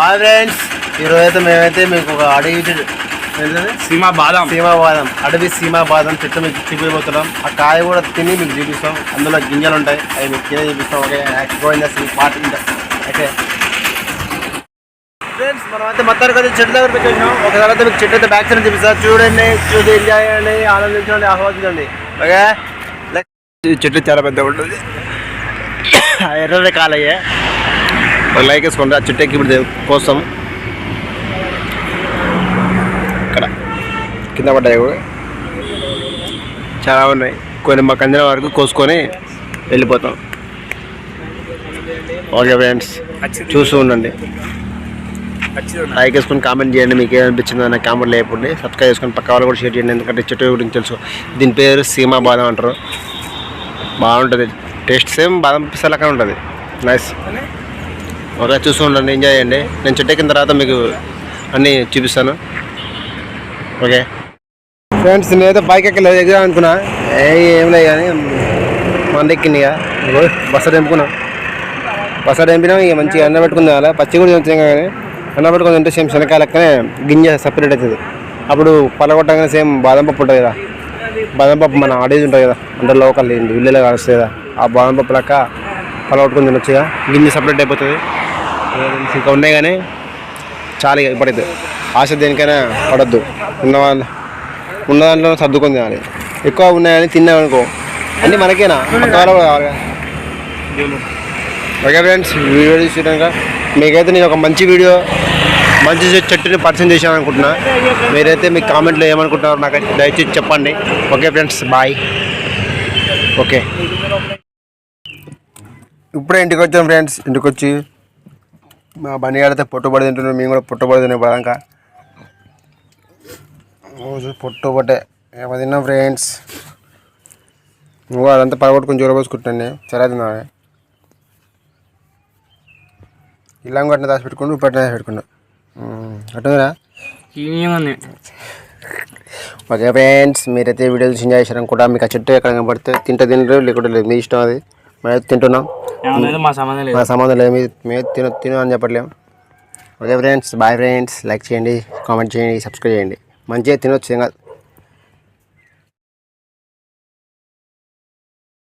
Hi friends ఈరోజు అయితే మేమైతే మీకు ఒక అడవి? సీమా బాదం. సీమా బాదం. అడవి సీమా బాదం చెట్టు మీకు చూపిపోతున్నాం. ఆ కాయ కూడా తిని మీకు చూపిస్తాం. అందులో గింజలు ఉంటాయి అవి మీకు తినే చూపిస్తాం. Okay? Govinda Singh part okay friends మనం అయితే మొత్తానికి అయితే చెట్టు దగ్గర పెట్టేసాం ఒక తర్వాత మీకు చెట్టు అయితే బ్యాక్ సైడ్ చూపిస్తాం. చూడండి చూసి ఎంజాయ్ చేయండి ఆనందించండి ఆహ్వాదించండి ఓకే? చెట్టు చాలా పెద్దగా ఉంటుంది. ఎర్ర కాలయ్యే. ఒక లైక్ వేసుకోండి ఆ చెట్టు ఎక్కి కోసం. ఇక్కడ. కింద పడ్డాయి కూడా. చాలా ఉన్నాయి. కొన్ని మాకు అందిన వరకు కోసుకొని వెళ్ళిపోతాం. ఓకే ఫ్రెండ్స్ చూస్తూ ఉండండి. లైక్ వేసుకొని కామెంట్ చేయండి మీకు ఏమనిపించిందో నాకు కామెంట్ లేకపోండి సబ్స్క్రైబ్ చేసుకొని పక్క వాళ్ళు కూడా షేర్ చేయండి ఎందుకంటే చెట్టు గురించి తెలుసు. దీని పేరు సీమా బాదం అంటారు. బాగుంటుంది. టేస్ట్ సేమ్ బాదం పిస్తా లెక్క ఉంటుంది. నైస్ ఒకసారి చూస్తూ ఉండండి ఎంజాయ్ చేయండి. నేను చెట్టెక్కిన తర్వాత మీకు అన్నీ చూపిస్తాను. ఓకే. ఫ్రెండ్స్ నేనైతే బైక్ ఎక్కలేదు ఎగ్జామ్ అనుకున్నా. ఏ ఏం లేదు కానీ మంద ఎక్కింది ఇక. బస్సు తెంపుకున్నా. బస్సు తెంపినాం ఇక మంచిగా అన్న పెట్టుకుంది అలా పచ్చి కూడా తెంచాం కానీ. అన్న పెట్టుకుని తింటే సేమ్ శనకాయ లెక్కనే గింజ సపరేట్ అవుతుంది. అప్పుడు పలగొట్టగానే సేమ్ బాదం పప్పు ఉంటుంది కదా. బాదం పప్పు మన ఆడేజ్ ఉంటుంది కదా. అంటే లోకల్ విల్లులో కాలుస్తుంది కదా. ఆ బాదం పప్పు లెక్క పలగొట్టుకుని తినొచ్చుగా ఇక. గింజ సపరేట్ అయిపోతుంది. ఇంకా ఉన్నాయి కానీ చాలా ఇక ఇప్పుడైతే ఆశ దేనికైనా పడద్దు. ఉన్న ఉన్న దాంట్లో సర్దుకొని తినాలి. ఎక్కువ ఉన్నాయని తిన్నామనుకో అన్నీ మనకేనా? పక్క కూడా కావాలి ఓకే ఫ్రెండ్స్ వీడియో చూసినాక మీకైతే నేను ఒక మంచి వీడియో మంచి చెట్టుని పరిచయం చేశాను అనుకుంటున్నా. మీరైతే మీ కామెంట్లో ఏమనుకుంటున్నారు నాకు దయచేసి చెప్పండి. Okay friends bye okay. ఇప్పుడే ఇంటికి వచ్చాం ఫ్రెండ్స్ ఇంటికి వచ్చి మా బండి ఆడితే పొట్టుబడి తింటున్నాం మేము కూడా పొట్టుబడి తినే పదాక రోజు పొట్టుబట్టే ఏమో తిన్నాం ఫ్రెండ్స్. నువ్వు అదంతా పడగొట్టుకుని జోరబోసుకుంటాను సరే తిన్నాను. ఇలా కొట్టిన దాచి పెట్టుకుంటూ పెట్టిన దాచి పెట్టుకున్నా అట్టుందిరా ఏముంది ఓకే ఫ్రెండ్స్ మీరైతే వీడియో చూసి ఎంజాయ్ చేశారు కూడా మీకు ఆ చెట్టు ఎక్కడ కనబడితే తింటే తినరు లేకుంటే లేదు. మీ ఇష్టం అది. మేమైతే తింటున్నాం. మా సంబంధం లేదు. మా సంబంధం లేదు. మేము తిన తిన అని చెప్పట్లేము okay friends bye friends like చేయండి కామెంట్ చేయండి సబ్స్క్రైబ్ చేయండి. మంచిగా తినొచ్చు ఏం